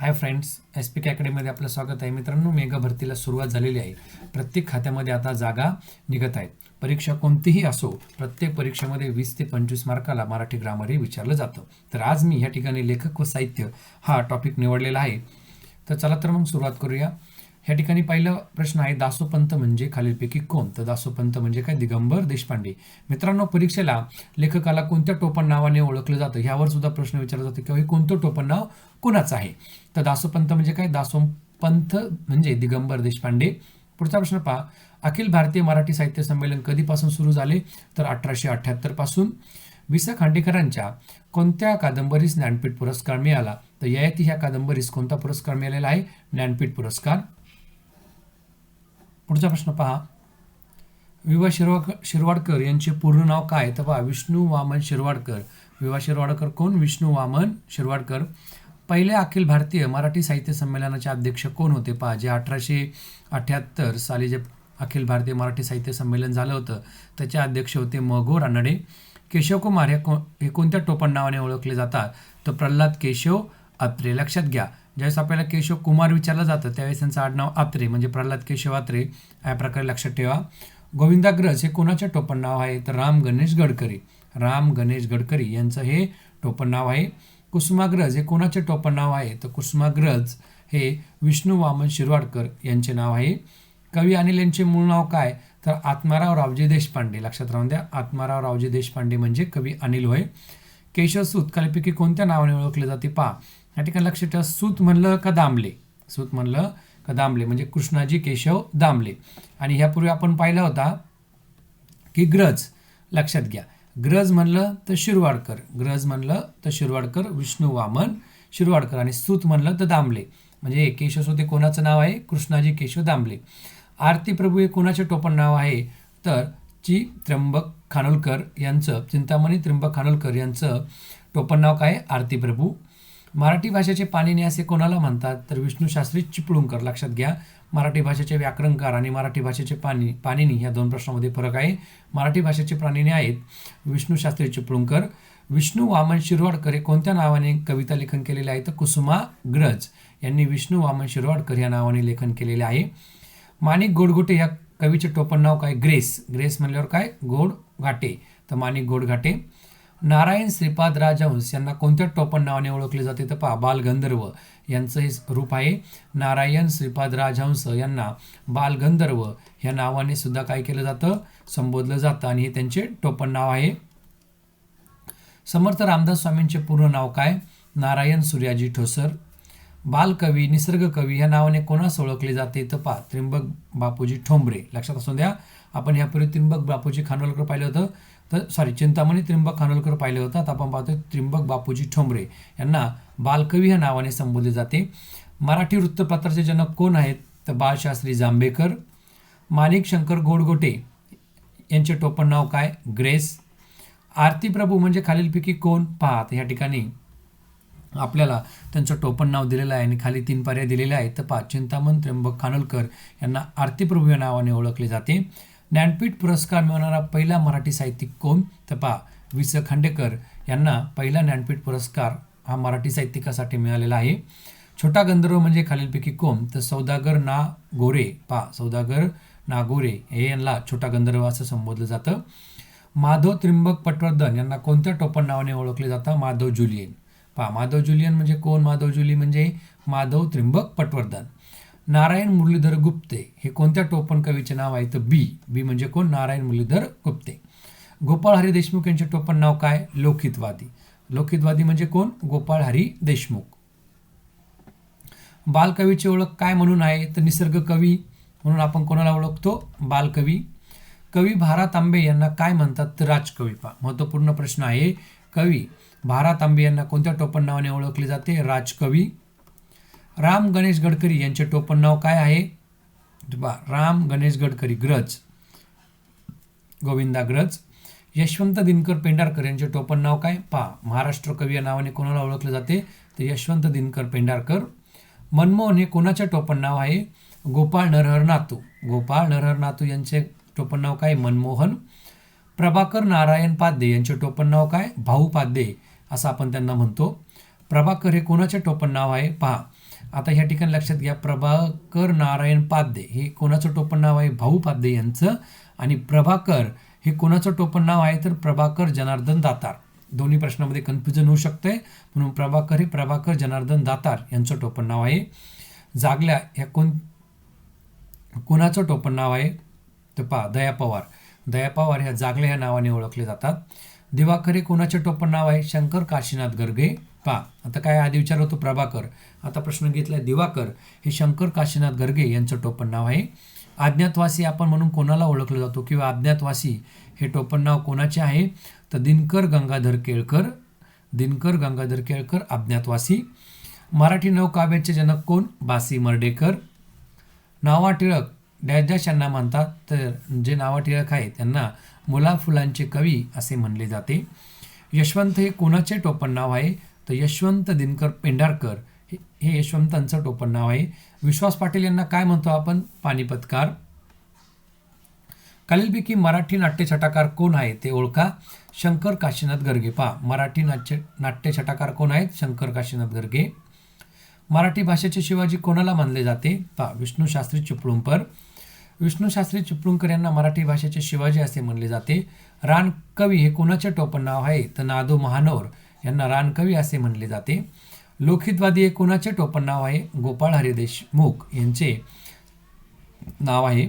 Hi friends S P K अकॅडमीमध्ये आपलं स्वागत आहे. मित्रांनो मेगा भरतीला सुरुवात झालेली आहे. प्रत्येक खात्यामध्ये आता जागा निघत आहेत. परीक्षा कोणतीही असो प्रत्येक परीक्षेमध्ये वीस ते पंचवीस मार्काला मराठी ग्रामर हे विचारलं जातं. तर आज मी ह्या ठिकाणी लेखक व साहित्य हा टॉपिक निवडलेला आहे. तर चला तर मग सुरुवात करूया. ह्या ठिकाणी पहिला प्रश्न आहे दासोपंत म्हणजे खालीलपैकी कोण? तर दासोपंत म्हणजे काय? दिगंबर देशपांडे. मित्रांनो परीक्षेला लेखकाला कोणत्या टोपण नावाने ओळखलं जातं? ह्यावर सुद्धा प्रश्न विचारला जातो किंवा हे कोणतं टोपण नाव कोणाचं आहे? तर दासोपंत म्हणजे काय? दासोपंत म्हणजे दिगंबर देशपांडे. पुढचा प्रश्न पहा. अखिल भारतीय मराठी साहित्य संमेलन कधीपासून सुरू झाले? तर अठराशे अठ्ठ्याहत्तरपासून. वि स खांडेकरांच्या कोणत्या कादंबरीस ज्ञानपीठ पुरस्कार मिळाला? तर ययाती ह्या कादंबरीस कोणता पुरस्कार मिळालेला आहे? ज्ञानपीठ पुरस्कार. पुढचा प्रश्न पहा. विवा शिरवा शिरवाडकर यांचे पूर्ण नाव काय? तर पहा विष्णू वामन शिरवाडकर. विवा शिरवाडकर कोण? विष्णू वामन शिरवाडकर. पहिले अखिल भारतीय मराठी साहित्य संमेलनाचे अध्यक्ष कोण होते? पहा जे अठराशे अठ्ठ्याहत्तर साली जे अखिल भारतीय मराठी साहित्य संमेलन झालं होतं त्याचे अध्यक्ष होते मगो रानडे केशवकुमार हे को हे कोणत्या टोपण नावाने ओळखले जातात? तर प्रल्हाद केशव अत्रे लक्षात घ्या. ज्यावेळेस आपल्याला केशव कुमार विचारलं जातं त्यावेळेस त्यांचं आडनाव आत्रे म्हणजे प्रल्हाद केशव आत्रे या प्रकारे लक्षात ठेवा. गोविंदाग्रज हे कोणाचे टोपण नाव आहे? तर राम गणेश गडकरी. राम गणेश गडकरी यांचं हे टोपण नाव आहे. कुसुमाग्रज हे कोणाचे टोपण नाव आहे? तर कुसुमाग्रज हे विष्णू वामन शिरवाडकर यांचे नाव आहे. कवी अनिल यांचे मूळ नाव काय? तर आत्माराव रावजी देशपांडे. लक्षात राहून द्या आत्माराव रावजी देशपांडे म्हणजे कवी अनिल होय. केशव सूत कोणत्या नावाने ओळखले जाते? पहा. या ठिकाणी लक्षात ठेवा. सूत म्हणलं का दामले? सूत म्हणलं का दामले. म्हणजे कृष्णाजी केशव दामले. आणि ह्यापूर्वी आपण पाहिला होता की ग्रज. लक्षात घ्या. ग्रज म्हणलं तर शिरवाडकर. ग्रज म्हणलं तर शिरवाडकर विष्णू वामन शिरवाडकर. आणि सूत म्हणलं तर दामले. म्हणजे केशवसूत हे कोणाचं नाव आहे? कृष्णाजी केशव दामले. आरती प्रभू हे कोणाचे टोपण नाव आहे? तर ची त्र्यंबक खानोलकर यांचं चिंतामणी त्र्यंबक खानोलकर यांचं टोपण नाव काय? आरती प्रभू. मराठी भाषेचे पाणिनी असे कोणाला म्हणतात? तर विष्णू शास्त्री चिपळूणकर. लक्षात घ्या मराठी भाषेचे व्याकरणकार आणि मराठी भाषेचे पाणी पाणिनी ह्या दोन प्रश्नामध्ये फरक आहे. मराठी भाषेचे पाणिनी आहेत विष्णू शास्त्री चिपळूणकर. विष्णू वामन शिरवाडकर हे कोणत्या नावाने कविता लेखन केलेले आहे? तर कुसुमा ग्रज यांनी विष्णू वामन शिरवाडकर या नावाने लेखन केलेले आहे. माणिक गोडगोटे या कवीचे टोपण नाव काय? ग्रेस. ग्रेस म्हणल्यावर काय? गोड घाटे तर माणिक गोड घाटे. नारायण श्रीपाद राजहंस यांना कोणत्या टोपण नावाने ओळखले जाते? तर पहा बालगंधर्व यांचं हे रूप आहे. नारायण श्रीपाद राजहंस यांना बालगंधर्व ह्या नावाने सुद्धा काय केलं जातं? संबोधलं जातं आणि हे त्यांचे टोपण नाव आहे. समर्थ रामदास स्वामींचे पूर्ण नाव काय? नारायण सूर्याजी ठोसर. बालकवी निसर्ग कवी ह्या नावाने कोणास ओळखले जाते तर पा त्र्यंबक बापूजी ठोंबरे. लक्षात असू द्या आपण यापूर्वी त्र्यंबक बापूजी खानोलकर पाहिलं होतं. तर सॉरी चिंतामणी त्र्यंबक खानोलकर पाहिलं होतं. आता आपण पाहतो त्र्यंबक बापूजी ठोंबरे. यांना बालकवी ह्या नावाने संबोधले जाते. मराठी वृत्तपत्राचे जनक कोण आहेत? तर बाळशास्त्री जांभेकर माणिक शंकर गोडगोटे. यांचे टोपण नाव काय? ग्रेस. आरती प्रभू म्हणजे खालीलपैकी कोण? पाहत या ठिकाणी आपल्याला त्यांचं टोपण नाव दिलेलं आहे आणि खाली तीन पर्याय दिलेले आहेत. तर पा चिंतामण त्र्यंबक खानोलकर यांना आरती प्रभू या नावाने ओळखले जाते. ज्ञानपीठ पुरस्कार मिळवणारा पहिला मराठी साहित्यिक कोण? तर पा वि स. खांडेकर यांना पहिला ज्ञानपीठ पुरस्कार हा मराठी साहित्यिकासाठी मिळालेला आहे. छोटा गंधर्व म्हणजे खालीलपैकी कोण? तर सौदागर ना गोरे. पा सौदागर ना गोरे हे यांना छोटा गंधर्व असं संबोधलं जातं. माधव त्रिंबक पटवर्धन यांना कोणत्या टोपण नावाने ओळखले जातं? माधव जुलियन. पहा माधव जुलियन म्हणजे कोण? माधव जुली म्हणजे माधव त्रिंबक पटवर्धन. नारायण मुरलीधर गुप्ते हे कोणत्या टोपण कवीचे नाव आहे? तर बी बी म्हणजे कोण? नारायण मुरलीधर गुप्ते. गोपाळ हरी देशमुख यांचे टोपण नाव काय? लोकहितवादी. लोकहितवादी म्हणजे कोण? गोपाळ हरी देशमुख. बालकवीची ओळख काय म्हणून आहे? तर निसर्ग कवी म्हणून आपण कोणाला ओळखतो? बालकवी. कवी भारत आंबे यांना काय म्हणतात? तर राजकवी. पा महत्त्वपूर्ण प्रश्न आहे. कवी. भारा तांबे यांना कोणत्या टोपण नावाने ओळखले जाते? राजकवी. राम गणेश गडकरी यांचे टोपण नाव काय आहे? बा राम गणेश गडकरी ग्रज. गोविंदा ग्रज. यशवंत दिनकर पेंढारकर यांचे टोपण नाव काय? पा महाराष्ट्र कवी या नावाने कोणाला ओळखले जाते? तर यशवंत दिनकर पेंढारकर. मनमोहन हे कोणाचे टोपण नाव आहे? गोपाळ नरहर नातू गोपाळ नरहर नातू यांचे टोपण नाव काय? मनमोहन. प्रभाकर नारायण पाध्ये यांचे टोपण नाव काय? भाऊ पाध्ये असं आपण त्यांना म्हणतो. प्रभाकर हे कोणाचे टोपण नाव आहे? पहा आता ह्या ठिकाणी लक्षात घ्या. प्रभाकर नारायण पाध्ये हे कोणाचं टोपण नाव आहे? भाऊ पाध्ये यांचं. आणि प्रभाकर हे कोणाचं टोपण नाव आहे? तर प्रभाकर जनार्दन दातार. दोन्ही प्रश्नामध्ये कन्फ्युजन होऊ शकतंय. म्हणून प्रभाकर हे प्रभाकर जनार्दन दातार यांचं टोपण नाव आहे. जागल्या ह्या कोण कोणाचं टोपण नाव आहे? तर पहा दया पवार. दया पवार ह्या जागल्या ह्या नावाने ओळखले जातात. दिवाकर हे कोणाचे टोपण नाव आहे? शंकर काशीनाथ गर्गे. पा आता काय आधी विचार होतो प्रभाकर. आता प्रश्न घेतलाय दिवाकर. हे शंकर काशीनाथ गर्गे यांचं टोपण नाव आहे. अज्ञातवासी आपण म्हणून कोणाला ओळखलं जातो किंवा अज्ञातवासी हे टोपण नाव कोणाचे आहे? तर दिनकर गंगाधर केळकर. दिनकर गंगाधर केळकर अज्ञातवासी मराठी नवकाव्याचे जनक कोण? बासी मर्डेकर. नावा टिळक डॅश डॅश यांना म्हणतात तर जे नावं टिळक आहेत त्यांना मुला फुलांचे कवी असे म्हणले जाते. यशवंत हे कोणाचे टोपण नाव आहे? तर यशवंत दिनकर पेंढारकर हे हे यशवंतांचं टोपण नाव आहे. विश्वास पाटील यांना काय म्हणतो आपण? पानिपतकार. खालीलपैकी मराठी नाट्यछटाकार कोण आहे ते ओळखा. शंकर काशीनाथ गर्गे. पहा मराठी नाट्य नाट्यछटाकार कोण आहेत? शंकर काशीनाथ गर्गे. मराठी भाषेचे शिवाजी कोणाला मानले जाते? पहा विष्णू शास्त्री चिपळूणकर. विष्णूशास्त्री चिपळूणकर यांना मराठी भाषेचे शिवाजी असे म्हणले जाते. रानकवी हे कोणाचे टोपण नाव आहे? तर नादो महानोर यांना रानकवी असे म्हणले जाते. लोकहितवादी हे कोणाचे टोपण नाव आहे? गोपाळ हरी देशमुख यांचे नाव आहे.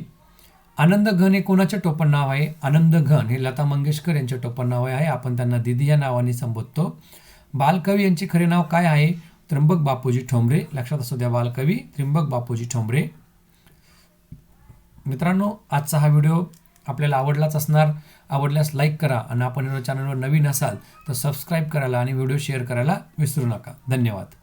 आनंद घन हे कोणाचे टोपण नाव आहे? आनंद घन हे लता मंगेशकर यांचे टोपण नाव आहे. आपण त्यांना दिदी या नावाने संबोधतो. बालकवी यांचे खरे नाव काय आहे? त्र्यंबक बापूजी ठोंबरे. लक्षात असू द्या बालकवी त्र्यंबक बापूजी ठोंबरे. मित्रांनो आजचा हा व्हिडिओ आपल्याला आवडलाच असणार आवडल्यास लाईक करा आणि आपण या चॅनलवर नवीन असाल तर सबस्क्राईब करायला आणि व्हिडिओ शेअर करायला विसरू नका. धन्यवाद.